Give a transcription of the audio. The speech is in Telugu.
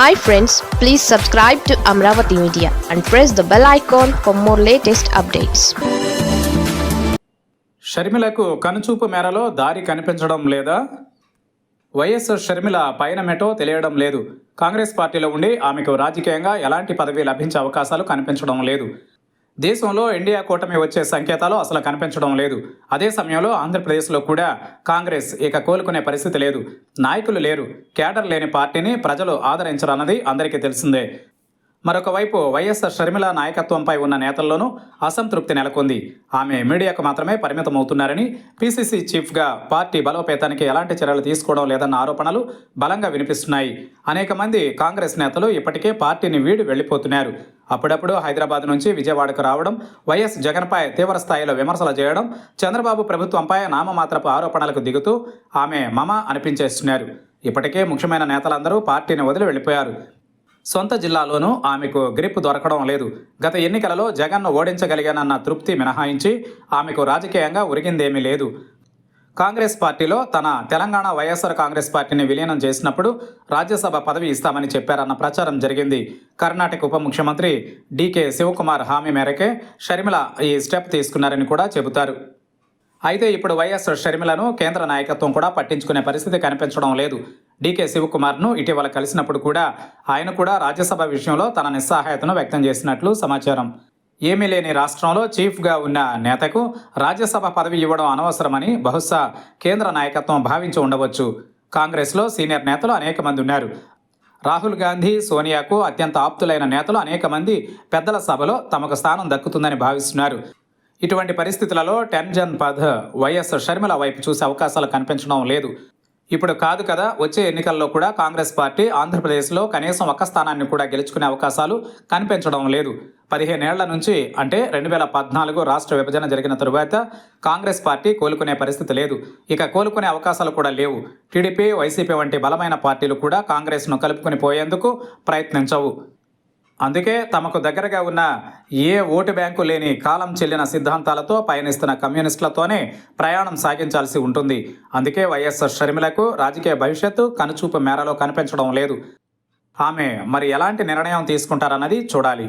Hi friends please subscribe to Amaravati media and press the bell icon for more latest updates షర్మిలకు కనుచూపు మేరలో దారి కనిపించడం లేదా? వైఎస్ షర్మిల పైనమెటో తెలియడం లేదు. కాంగ్రెస్ పార్టీలో ఉండి ఆమెకు రాజకీయంగా ఎలాంటి పదవి లభించే అవకాశాలు కనిపించడం లేదు. దేశంలో ఇండియా కూటమి వచ్చే సంకేతాలు అసలు కనిపించడం లేదు. అదే సమయంలో ఆంధ్రప్రదేశ్లో కూడా కాంగ్రెస్ ఇక కోలుకునే పరిస్థితి లేదు. నాయకులు లేరు. కేడర్ లేని పార్టీని ప్రజలు ఆదరించరన్నది అందరికీ తెలిసిందే. మరొక వైపు వైఎస్ఆర్ షర్మిల నాయకత్వంపై ఉన్న నేతల్లోనూ అసంతృప్తి నెలకొంది. ఆమె మీడియాకు మాత్రమే పరిమితమవుతున్నారని పీసీసీ చీఫ్గా పార్టీ బలోపేతానికి ఎలాంటి చర్యలు తీసుకోవడం లేదన్న ఆరోపణలు బలంగా వినిపిస్తున్నాయి. అనేక మంది కాంగ్రెస్ నేతలు ఇప్పటికే పార్టీని వీడి వెళ్ళిపోతున్నారు. అప్పుడప్పుడు హైదరాబాద్ నుంచి విజయవాడకు రావడం వైఎస్ జగన్పై తీవ్ర స్థాయిలో విమర్శలు చేయడం చంద్రబాబు ప్రభుత్వంపై నామమాత్రపు ఆరోపణలకు దిగుతూ ఆమె మమ అనిపించేస్తున్నారు. ఇప్పటికే ముఖ్యమైన నేతలందరూ పార్టీని వదిలి వెళ్ళిపోయారు. సొంత జిల్లాలోనూ ఆమెకు గ్రిప్ దొరకడం లేదు. గత ఎన్నికలలో జగన్ను ఓడించగలిగానన్న తృప్తి మినహాయించి ఆమెకు రాజకీయంగా ఉరిగిందేమీ లేదు. కాంగ్రెస్ పార్టీలో తన తెలంగాణ వైఎస్ఆర్ కాంగ్రెస్ పార్టీని విలీనం చేసినప్పుడు రాజ్యసభ పదవి ఇస్తామని చెప్పారన్న ప్రచారం జరిగింది. కర్ణాటక ఉప ముఖ్యమంత్రి డీకే శివకుమార్ హామీ మేరకే షర్మిల ఈ స్టెప్ తీసుకున్నారని కూడా చెబుతారు. అయితే ఇప్పుడు వైఎస్ షర్మిలను కేంద్ర నాయకత్వం కూడా పట్టించుకునే పరిస్థితి కనిపించడం లేదు. డీకే శివకుమార్ను ఇటీవల కలిసినప్పుడు కూడా ఆయన కూడా రాజ్యసభ విషయంలో తన నిస్సహాయతను వ్యక్తం చేసినట్లు సమాచారం. ఏమీ లేని రాష్ట్రంలో చీఫ్గా ఉన్న నేతకు రాజ్యసభ పదవి ఇవ్వడం అనవసరమని బహుశా కేంద్ర నాయకత్వం భావించి ఉండవచ్చు. కాంగ్రెస్లో సీనియర్ నేతలు అనేక మంది ఉన్నారు. రాహుల్ గాంధీ సోనియాకు అత్యంత ఆప్తులైన నేతలు అనేక మంది పెద్దల సభలో తమకు స్థానం దక్కుతుందని భావిస్తున్నారు. ఇటువంటి పరిస్థితులలో టెన్జన్ పద్ వైఎస్ షర్మిల వైపు చూసే అవకాశాలు కనిపించడం లేదు. ఇప్పుడు కాదు కదా వచ్చే ఎన్నికల్లో కూడా కాంగ్రెస్ పార్టీ ఆంధ్రప్రదేశ్లో కనీసం ఒక్క స్థానాన్ని కూడా గెలుచుకునే అవకాశాలు కనిపించడం లేదు. పదిహేనేళ్ళ నుంచి అంటే రెండు వేల పద్నాలుగు రాష్ట్ర విభజన జరిగిన తరువాత కాంగ్రెస్ పార్టీ కోలుకునే పరిస్థితి లేదు. ఇక కోలుకునే అవకాశాలు కూడా లేవు. టీడీపీ వైసీపీ వంటి బలమైన పార్టీలు కూడా కాంగ్రెస్ను కలుపుకొని పోయేందుకు ప్రయత్నించవు. అందుకే తమకు దగ్గరగా ఉన్న ఏ ఓటు బ్యాంకు లేని కాలం చెల్లిన సిద్ధాంతాలతో పయనిస్తున్న కమ్యూనిస్టులతోనే ప్రయాణం సాగించాల్సి ఉంటుంది. అందుకే వైఎస్ఆర్ షర్మిలకు రాజకీయ భవిష్యత్తు కనుచూపు మేరలో కనిపించడం లేదు. ఆమె మరి ఎలాంటి నిర్ణయం తీసుకుంటారన్నది చూడాలి.